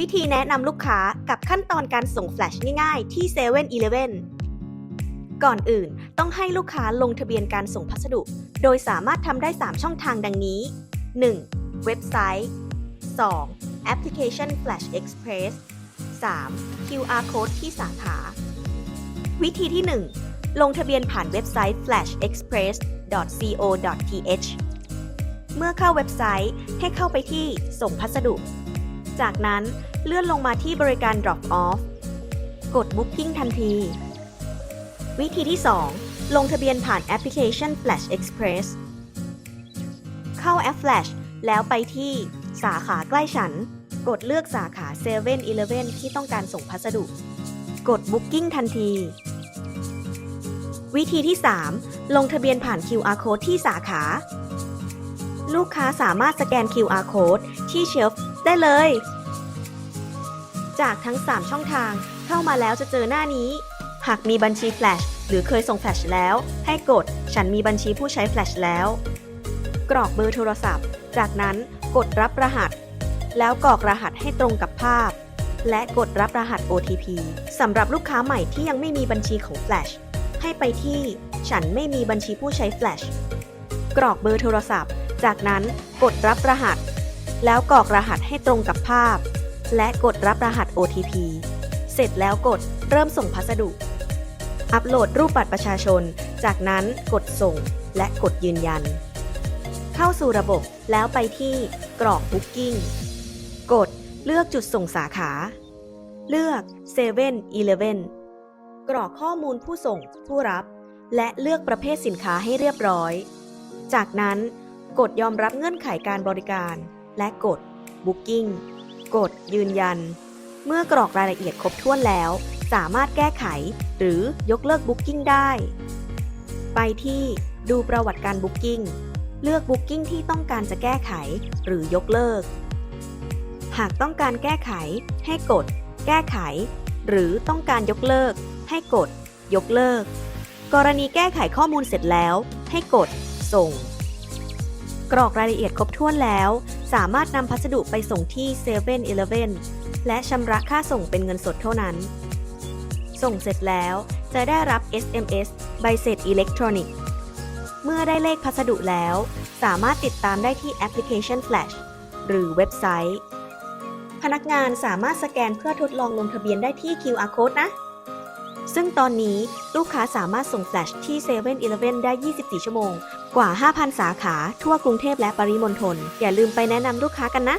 วิธีแนะนำลูกค้ากับขั้นตอนการส่งแฟลชง่ายๆที่7 e เ e ่ e อก่อนอื่นต้องให้ลูกค้าลงทะเบียนการส่งพัสดุ โดยสามารถทำได้ 3 ช่องทางดังนี้ 1. เว็บไซต์ 2. แอปพลิเคชัน Flash Express 3. QR Code ที่สาขา วิธีที่ 1 ลงทะเบียนผ่านเว็บไซต์ flashexpress.co.th เมื่อเข้าเว็บไซต์ให้เข้าไปที่ส่งพัสดุ จากนั้นเลื่อนลงมาที่บริการ drop off กด booking ทันที วิธีที่ 2 ลงทะเบียนผ่านแอปพลิเคชัน Flash Express เข้าแอป Flash แล้วไปที่สาขาใกล้ฉัน กดเลือกสาขา7 e เ e ่ e อที่ต้องการส่งพัสดุ กด booking ทันที วิธีที่ 3 ลงทะเบียนผ่าน QR code ที่สาขา ลูกค้าสามารถสแกน QR code ที่เชลฟ์ได้เลย จากทั้ง 3 ช่องทาง เข้ามาแล้วจะเจอหน้านี้ หากมีบัญชี Flash หรือเคยส่ง Flash แล้ว ให้กด ฉันมีบัญชีผู้ใช้ Flash แล้ว กรอกเบอร์โทรศัพท์ จากนั้นกดรับรหัส แล้วกรอกรหัสให้ตรงกับภาพ และกดรับรหัส OTP สำหรับลูกค้าใหม่ที่ยังไม่มีบัญชีของ Flash ให้ไปที่ ฉันไม่มีบัญชีผู้ใช้ Flash กรอกเบอร์โทรศัพท์ จากนั้นกดรับรหัส แล้วกรอกรหัสให้ตรงกับภาพ และกดรับรหัส OTP เสร็จแล้วกดเริ่มส่งพัสดุ อัปโหลดรูปบัตรประชาชน จากนั้นกดส่งและกดยืนยัน เข้าสู่ระบบแล้วไปที่กรอก Booking กดเลือกจุดส่งสาขา เลือก7 e เ e ่ e กรอกข้อมูลผู้ส่งผู้รับ และเลือกประเภทสินค้าให้เรียบร้อย จากนั้นกดยอมรับเงื่อนไขการบริการ และกด Booking กดยืนยัน เมื่อกรอกรายละเอียดครบถ้วนแล้ว สามารถแก้ไข หรือยกเลิก Booking ได้ ไปที่ดูประวัติการ Booking เลือก Booking ที่ต้องการจะแก้ไข หรือยกเลิก หากต้องการแก้ไข ให้กด แก้ไข หรือต้องการยกเลิก ให้กด ยกเลิก กรณีแก้ไขข้อมูลเสร็จแล้ว ให้กด ส่ง กรอกรายละเอียดครบถ้วนแล้ว สามารถนำพัสดุไปส่งที่7 e เ e ่ e และชำระค่าส่งเป็นเงินสดเท่านั้น ส่งเสร็จแล้วจะได้รับ SMS ใบเสร็จอิเล็กทรอนิกส์เมื่อได้เลขพัสดุแล้ว สามารถติดตามได้ที่แอปพลิเคชัน Flash หรือเว็บไซต์ พนักงานสามารถสแกนเพื่อทดลองลงทะเบียนได้ที่ QR Code นะ ซึ่งตอนนี้ลูกค้าสามารถส่งแฟลชที่7 e เ e ่ e ได้ 24 ชั่วโมง กว่า 5,000 สาขาทั่วกรุงเทพและปริมณฑลอย่าลืมไปแนะนำลูกค้ากันนะ